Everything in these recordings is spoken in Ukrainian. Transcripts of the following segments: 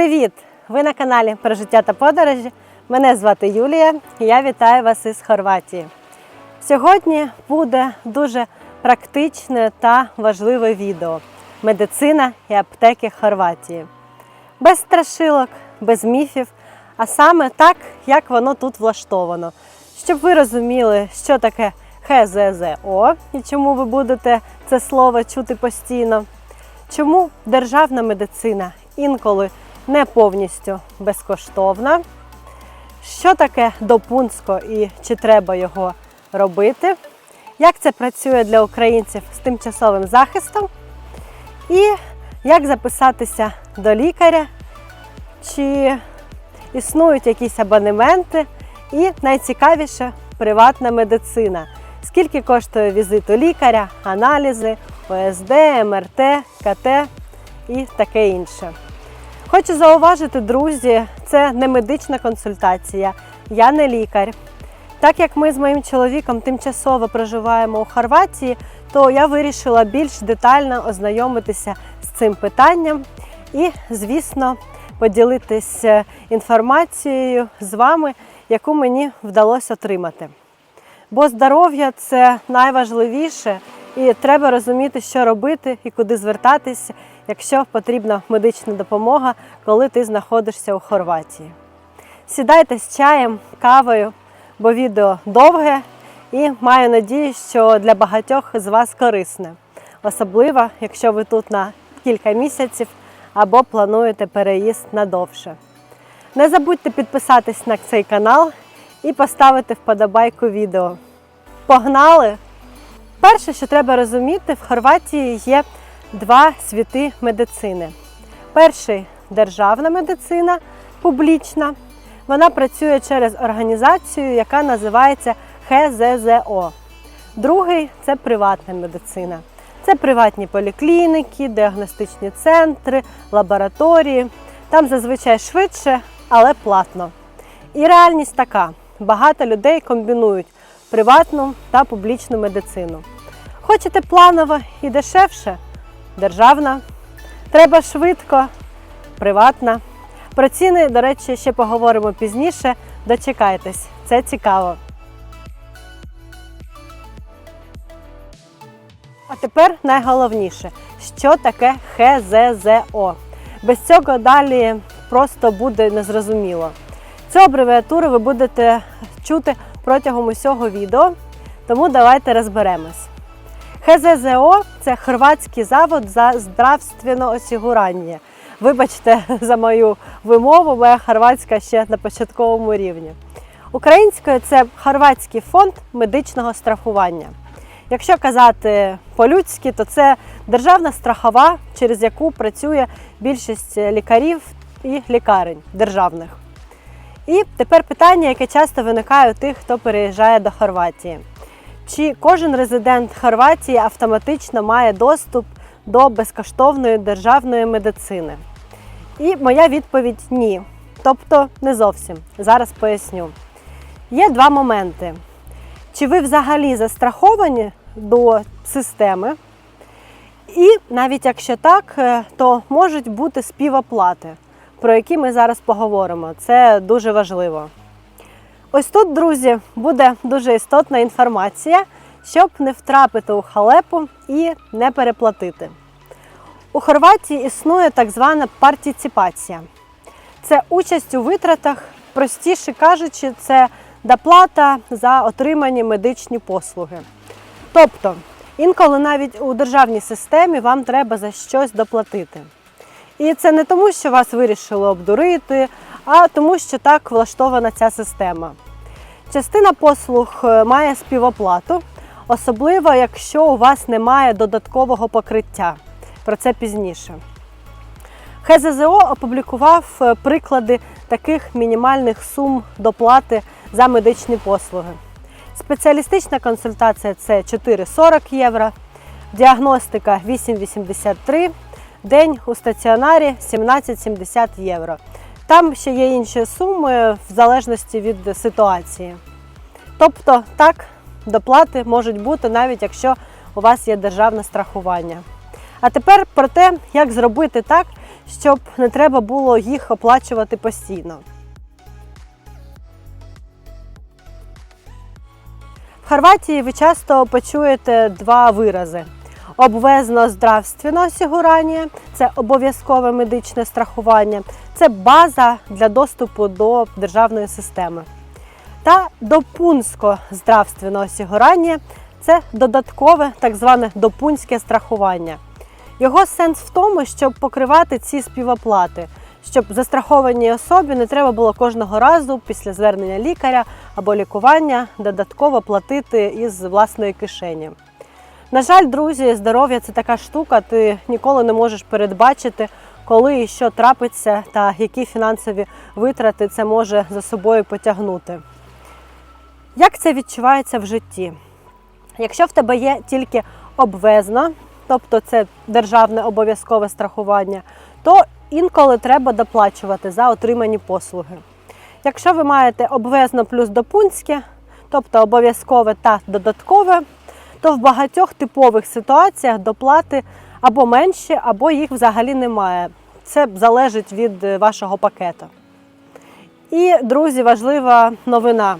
Привіт! Ви на каналі про життя та подорожі. Мене звати Юлія і я вітаю вас із Хорватії. Сьогодні буде дуже практичне та важливе відео медицина і аптеки Хорватії. Без страшилок, без міфів, а саме так, як воно тут влаштовано. Щоб ви розуміли, що таке ХЗЗО і чому ви будете це слово чути постійно. Чому державна медицина інколи не повністю безкоштовна? Що таке допунсько і чи треба його робити? Як це працює для українців з тимчасовим захистом? І як записатися до лікаря? Чи існують якісь абонементи? І найцікавіше приватна медицина. Скільки коштує візит у лікаря, аналізи, ОСД, МРТ, КТ і таке інше. Хочу зауважити, друзі, це не медична консультація, я не лікар. Так як ми з моїм чоловіком тимчасово проживаємо у Хорватії, то я вирішила більш детально ознайомитися з цим питанням і, звісно, поділитися інформацією з вами, яку мені вдалося отримати. Бо здоров'я це найважливіше, і треба розуміти, що робити і куди звертатися, якщо потрібна медична допомога, коли ти знаходишся у Хорватії. Сідайте з чаєм, кавою, бо відео довге і маю надію, що для багатьох з вас корисне, особливо, якщо ви тут на кілька місяців або плануєте переїзд надовше. Не забудьте підписатись на цей канал і поставити вподобайку відео. Погнали! Перше, що треба розуміти, в Хорватії є два світи медицини. Перший державна медицина, публічна. Вона працює через організацію, яка називається ХЗЗО. Другий це приватна медицина. Це приватні поліклініки, діагностичні центри, лабораторії. Там зазвичай швидше, але платно. І реальність така: багато людей комбінують приватну та публічну медицину. Хочете планово і дешевше? Державна. Треба швидко, приватна. Про ціни, до речі, ще поговоримо пізніше. Дочекайтесь, це цікаво. А тепер найголовніше, що таке ХЗЗО. Без цього далі просто буде незрозуміло. Цю абревіатуру ви будете чути протягом усього відео, тому давайте розберемось. ХЗЗО це Хорватський завод за здравственне осігурання. Вибачте за мою вимову, моя хорватська ще на початковому рівні. Українською це Хорватський фонд медичного страхування. Якщо казати по-людськи, то це державна страхова, через яку працює більшість лікарів і лікарень державних. І тепер питання, яке часто виникає у тих, хто переїжджає до Хорватії. Чи кожен резидент Хорватії автоматично має доступ до безкоштовної державної медицини? І моя відповідь ні. Тобто не зовсім. Зараз поясню. Є два моменти. Чи ви взагалі застраховані до системи? І навіть якщо так, е, то можуть бути співоплати, про які ми зараз поговоримо. Це дуже важливо. Ось тут, друзі, буде дуже істотна інформація, щоб не втрапити у халепу і не переплатити. У Хорватії існує так звана партиципація. Це участь у витратах, простіше кажучи, це доплата за отримані медичні послуги. Тобто, інколи навіть у державній системі вам треба за щось доплатити. І це не тому, що вас вирішили обдурити, а тому, що так влаштована ця система. Частина послуг е, має співоплату, особливо якщо у вас немає додаткового покриття. Про це пізніше. ХЗЗО опублікував е, приклади таких мінімальних сум доплати за медичні послуги. Спеціалістична консультація це 4,40 євро, діагностика 8,83, день у стаціонарі 17,70 євро. Там ще є інші суми в залежності від ситуації. Тобто, так, доплати можуть бути навіть якщо у вас є державне страхування. А тепер про те, як зробити так, щоб не треба було їх оплачувати постійно. В Хорватії ви часто почуєте два вирази: обвезно-здравственно осігурання це обов'язкове медичне страхування, це база для доступу до державної системи. Та допунсько здравственно осігурання це додаткове так зване допунське страхування. Його сенс в тому, щоб покривати ці співоплати, щоб застрахованій особі не треба було кожного разу після звернення лікаря або лікування додатково платити із власної кишені. На жаль, друзі, здоров'я це така штука, ти ніколи не можеш передбачити, коли і що трапиться, та які фінансові витрати це може за собою потягнути. Як це відчувається в житті? Якщо в тебе є тільки обвезно, тобто це державне обов'язкове страхування, то інколи треба доплачувати за отримані послуги. Якщо ви маєте обвезно плюс допунське, тобто обов'язкове та додаткове, то в багатьох типових ситуаціях доплати або менші, або їх взагалі немає. Це залежить від е, вашого пакету. І, друзі, важлива новина.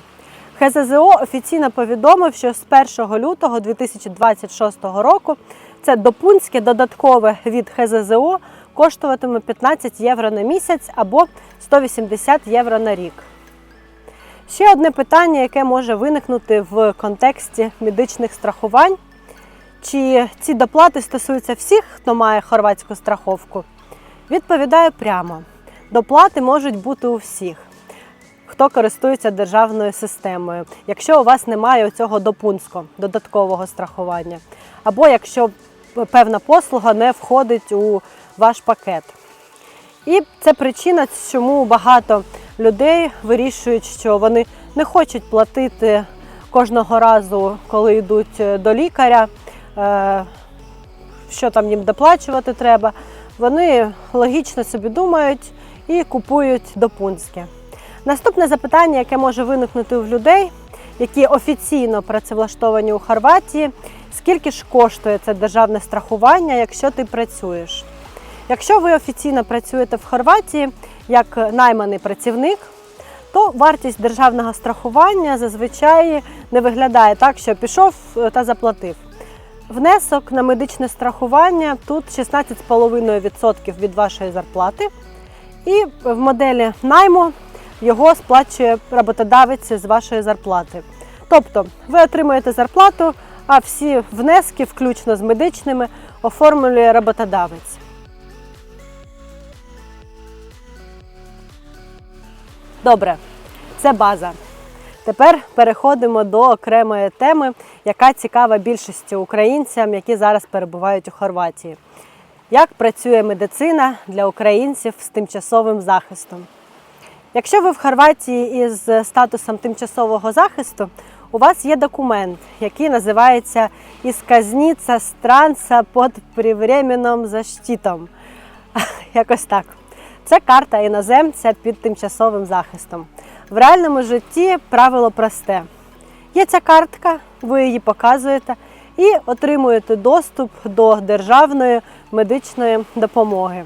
ХЗЗО офіційно повідомив, що з 1 лютого 2026 року це допунське додаткове від ХЗЗО коштуватиме 15 євро на місяць або 180 євро на рік. Ще одне питання, яке може виникнути в контексті медичних страхувань. Чи ці доплати стосуються всіх, хто має хорватську страховку? Відповідаю прямо: доплати можуть бути у всіх, хто користується державною системою, якщо у вас немає цього допунську додаткового страхування, або якщо певна послуга не входить у ваш пакет. І це причина, чому багато людей вирішують, що вони не хочуть платити кожного разу, коли йдуть до лікаря, е, що там їм доплачувати треба. Вони логічно собі думають і купують допунське. Наступне запитання, яке може виникнути у людей, які офіційно працевлаштовані у Хорватії, скільки ж коштує це державне страхування, якщо ти працюєш? Якщо ви офіційно працюєте в Хорватії як найманий працівник, то вартість державного страхування зазвичай не виглядає так, що пішов та заплатив. Внесок на медичне страхування тут 16,5% від вашої зарплати. І в моделі найму його сплачує роботодавець з вашої зарплати. Тобто ви отримуєте зарплату, а всі внески, включно з медичними, оформлює роботодавець. Добре, це база. Тепер переходимо до окремої теми, яка цікава більшості українцям, які зараз перебувають у Хорватії. Як працює медицина для українців з тимчасовим захистом? Якщо ви в Хорватії із статусом тимчасового захисту, у вас є документ, який називається «Ісказніця странца під привременним защитом. Якось так. Це карта іноземця під тимчасовим захистом. В реальному житті правило просте. Є ця картка, ви її показуєте і отримуєте доступ до державної медичної допомоги.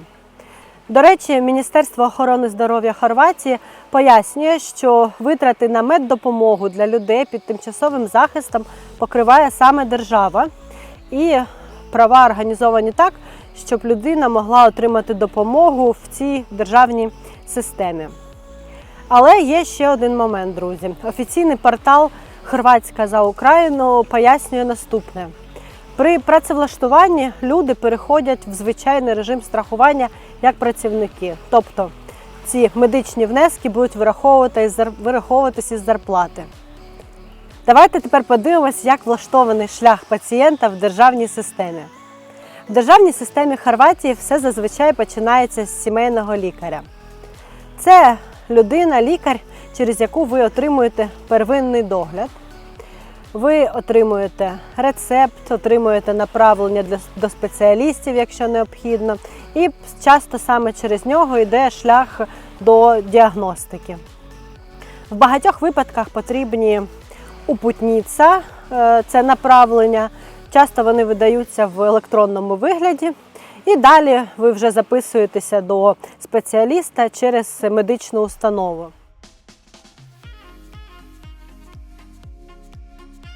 До речі, Міністерство охорони здоров'я Хорватії пояснює, що витрати на меддопомогу для людей під тимчасовим захистом покриває саме держава, і права організовані так, щоб людина могла отримати допомогу в цій державній системі. Але є ще один момент, друзі. Офіційний портал Хорватська за Україну пояснює наступне. При працевлаштуванні люди переходять в звичайний режим страхування як працівники. Тобто ці медичні внески будуть вираховуватися із зарплати. Давайте тепер подивимось, як влаштований шлях пацієнта в державній системі. В державній системі Хорватії все зазвичай починається з сімейного лікаря. Це людина, лікар, через яку ви отримуєте первинний догляд. Ви отримуєте рецепт, отримуєте направлення до спеціалістів, якщо необхідно, і часто саме через нього йде шлях до діагностики. В багатьох випадках потрібні упутніця, е, це направлення. Часто вони видаються в електронному вигляді, І далі ви вже записуєтеся до спеціаліста через медичну установу.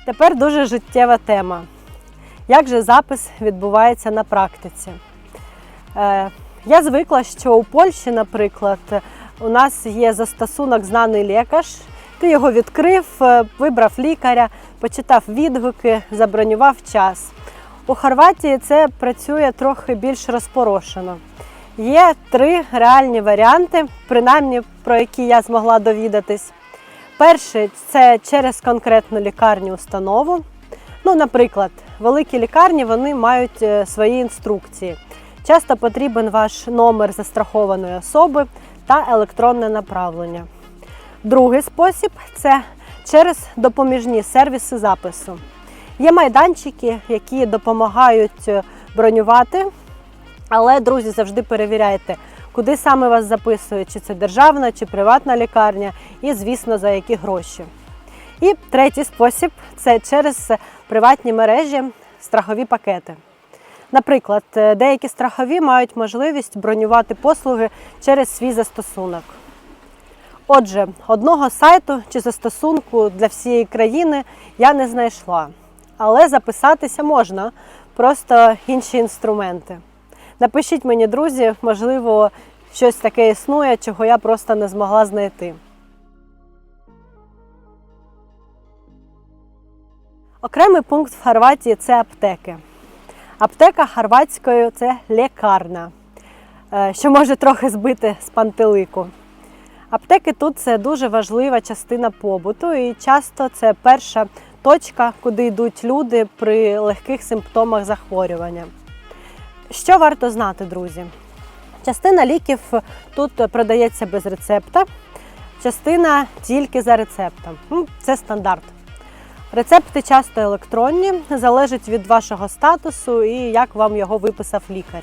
Тепер дуже життєва тема. Як же запис відбувається на практиці? Е, Я звикла, що у Польщі, наприклад, у нас є застосунок знаний лікар. Ти його відкрив, е, вибрав лікаря, почитав відгуки, забронював час. У Хорватії це працює трохи більш розпорошено. Є три реальні варіанти, принаймні про які я змогла довідатись. Перший це через конкретну лікарню установу. Ну, наприклад, великі лікарні вони мають е, свої інструкції. Часто потрібен ваш номер застрахованої особи та електронне направлення. Другий спосіб це через допоміжні сервіси запису. Є майданчики, які допомагають е, бронювати, але, друзі, завжди перевіряйте, куди саме вас записують, чи це державна, чи приватна лікарня, і, звісно, за які гроші. І третій спосіб це через приватні мережі страхові пакети. Наприклад, е, деякі страхові мають можливість бронювати послуги через свій застосунок. Отже, одного сайту чи застосунку для всієї країни я не знайшла, але записатися можна, просто інші інструменти. Напишіть мені, друзі, можливо, щось таке існує, чого я просто не змогла знайти. Окремий пункт в Хорватії це аптеки. Аптека хорватською це лікарня, е, що може трохи збити з пантелику. Аптеки тут це дуже важлива частина побуту, і часто це перша точка, куди йдуть люди при легких симптомах захворювання. Що варто знати, друзі? Частина ліків тут продається без рецепта, частина тільки за рецептом. Це стандарт. Рецепти часто електронні, залежить від вашого статусу і як вам його виписав лікар.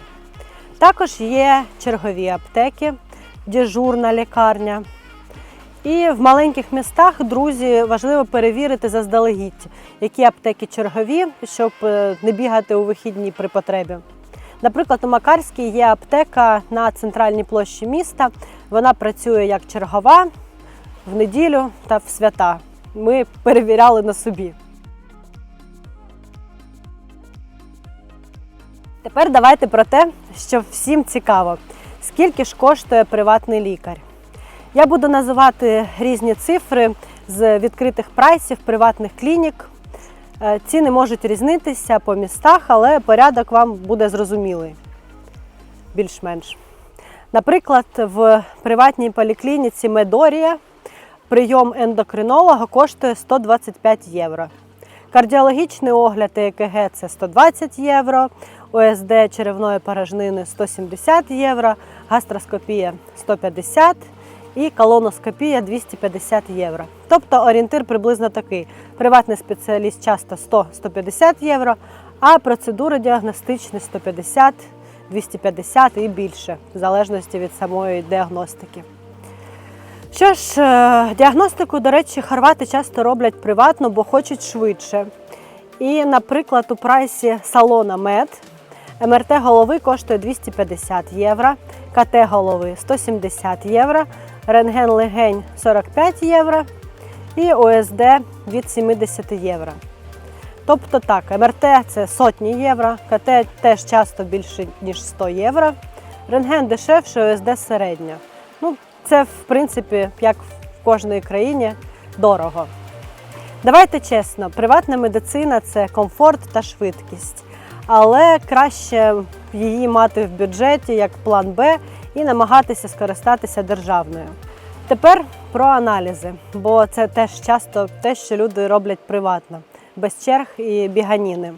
Також є чергові аптеки, дежурна лікарня. І в маленьких містах, друзі, важливо перевірити заздалегідь, які аптеки чергові, щоб е, не бігати у вихідні при потребі. Наприклад, у Макарській є аптека на центральній площі міста. Вона працює як чергова в неділю та в свята. Ми перевіряли на собі. Тепер давайте про те, що всім цікаво, скільки ж коштує приватний лікар. Я буду називати різні цифри з відкритих прайсів приватних клінік. Е, Ціни можуть різнитися по містах, але порядок вам буде зрозумілий. Більш-менш. Наприклад, в приватній поліклініці Медорія прийом ендокринолога коштує 125 євро. Кардіологічний огляд ЕКГ це 120 євро, ОСД черевної порожнини 170 євро, гастроскопія 150 і колоноскопія 250 євро. Тобто орієнтир приблизно такий. Приватний спеціаліст часто 100-150 євро, а процедури діагностичні 150, 250 і більше, в залежності від самої діагностики. Що ж, е, діагностику, до речі, хорвати часто роблять приватно, бо хочуть швидше. І, наприклад, у прайсі салона Мед МРТ голови коштує 250 євро, КТ голови 170 євро, рентген легень 45 євро і ОСД від 70 євро. Тобто так, МРТ це сотні євро, КТ теж часто більше, ніж 100 євро. Рентген дешевше, ОСД середньо. Ну, це, в принципі, як в кожній країні, дорого. Давайте чесно, приватна медицина це комфорт та швидкість, але краще її мати в бюджеті як план Б і намагатися скористатися державною. Тепер про аналізи, бо це теж часто те, що люди роблять приватно, без черг і біганіни.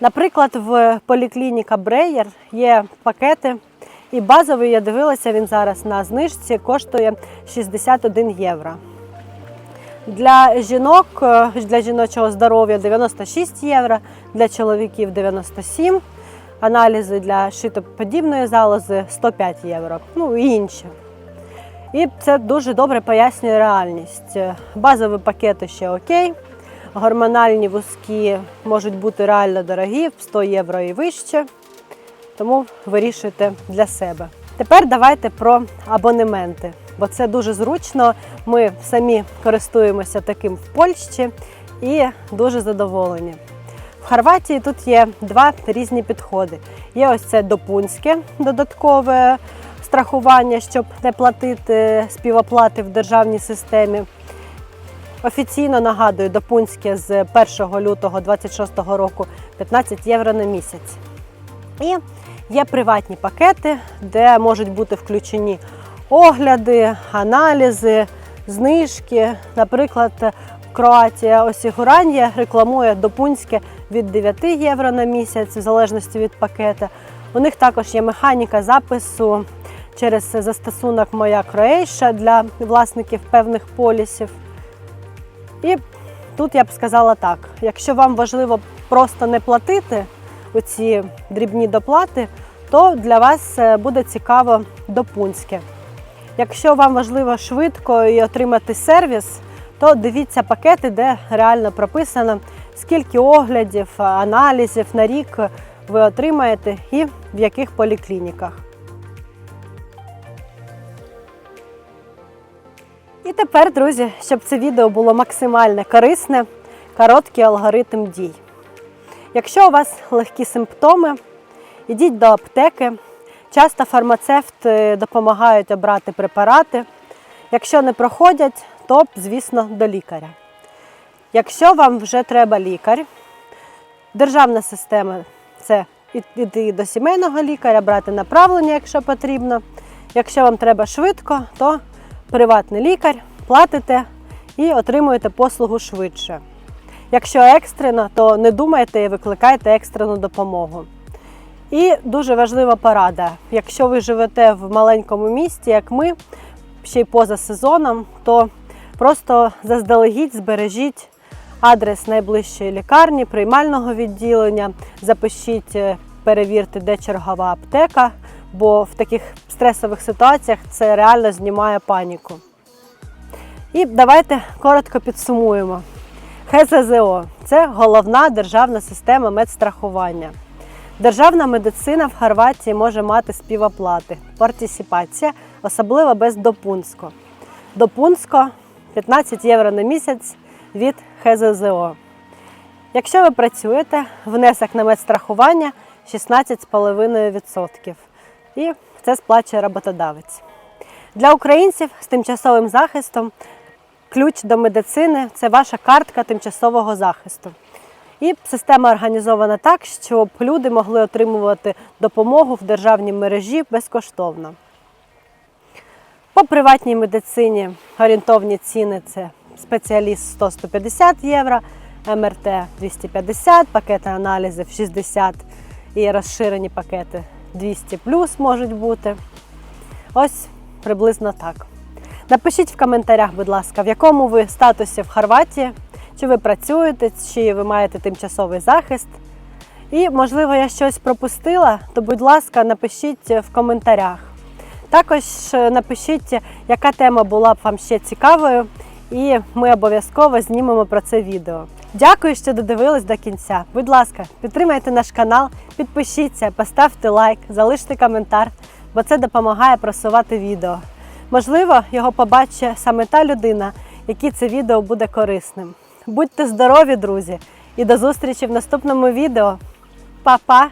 Наприклад, в поліклініка Бреєр є пакети, і базовий я дивилася, він зараз на знижці коштує 61 євро. Для жінок, е, для жіночого здоров'я 96 євро, для чоловіків 97, аналізи для шитоподібної залози 105 євро, ну і інші. І це дуже добре пояснює реальність. Базові пакети ще окей, гормональні вузькі можуть бути реально дорогі, в 100 євро і вище. тому вирішуйте для себе. Тепер давайте про абонементи, бо це дуже зручно. Ми самі користуємося таким в Польщі і дуже задоволені. В Хорватії тут є два різні підходи. Є ось це допунське додаткове страхування, щоб не платити співоплати в державній системі. Офіційно нагадую, допунське з 1 лютого 2026 року 15 євро на місяць. І є приватні пакети, де можуть бути включені огляди, аналізи, знижки. Наприклад, Кроатія Осігурання рекламує допунське від 9 євро на місяць, в залежності від пакета. У них також є механіка запису через застосунок Моя Croatia для власників певних полісів. І тут я б сказала так: якщо вам важливо просто не платити оці дрібні доплати, то для вас е, буде цікаво допунське. Якщо вам важливо швидко і отримати сервіс, то дивіться пакети, де реально прописано, скільки оглядів, аналізів на рік ви отримаєте і в яких поліклініках. І тепер, друзі, щоб це відео було максимально корисне, короткий алгоритм дій. Якщо у вас легкі симптоми, ідіть до аптеки. Часто фармацевти допомагають обрати препарати. Якщо не проходять, то, звісно, до лікаря. Якщо вам вже треба лікар, державна система це йти до сімейного лікаря, брати направлення, якщо потрібно. Якщо вам треба швидко, то приватний лікар, платите і отримуєте послугу швидше. Якщо екстрено, то не думайте і викликайте екстрену допомогу. І дуже важлива порада. Якщо ви живете в маленькому місті, як ми, ще й поза сезоном, то просто заздалегідь збережіть адрес найближчої лікарні, приймального відділення, запишіть, е, перевірте, де чергова аптека, бо в таких стресових ситуаціях це реально знімає паніку. І давайте коротко підсумуємо. ХЗЗО це головна державна система медстрахування. Державна медицина в Хорватії може мати співоплати, партисипація, особливо без допунско. Допунско 15 євро на місяць від ХЗЗО. Якщо ви працюєте, внесок на медстрахування 16,5%. І це сплачує роботодавець. Для українців з тимчасовим захистом ключ до медицини це ваша картка тимчасового захисту. І система організована так, щоб люди могли отримувати допомогу в державній мережі безкоштовно. По приватній медицині орієнтовні ціни це спеціаліст 100-150 євро, МРТ 250, пакети аналізів 60 і розширені пакети 200 плюс можуть бути. Ось приблизно так. Напишіть в коментарях, будь ласка, в якому ви статусі в Хорватії, чи ви працюєте, чи ви маєте тимчасовий захист. І, можливо, я щось пропустила, то, будь ласка, напишіть в коментарях. Також е, напишіть, яка тема була б вам ще цікавою, і ми обов'язково знімемо про це відео. Дякую, що додивились до кінця. Будь ласка, підтримайте наш канал, підпишіться, поставте лайк, залиште коментар, бо це допомагає просувати відео. Можливо, його побачить саме та людина, якій це відео буде корисним. Будьте здорові, друзі, і до зустрічі в наступному відео. Па-па!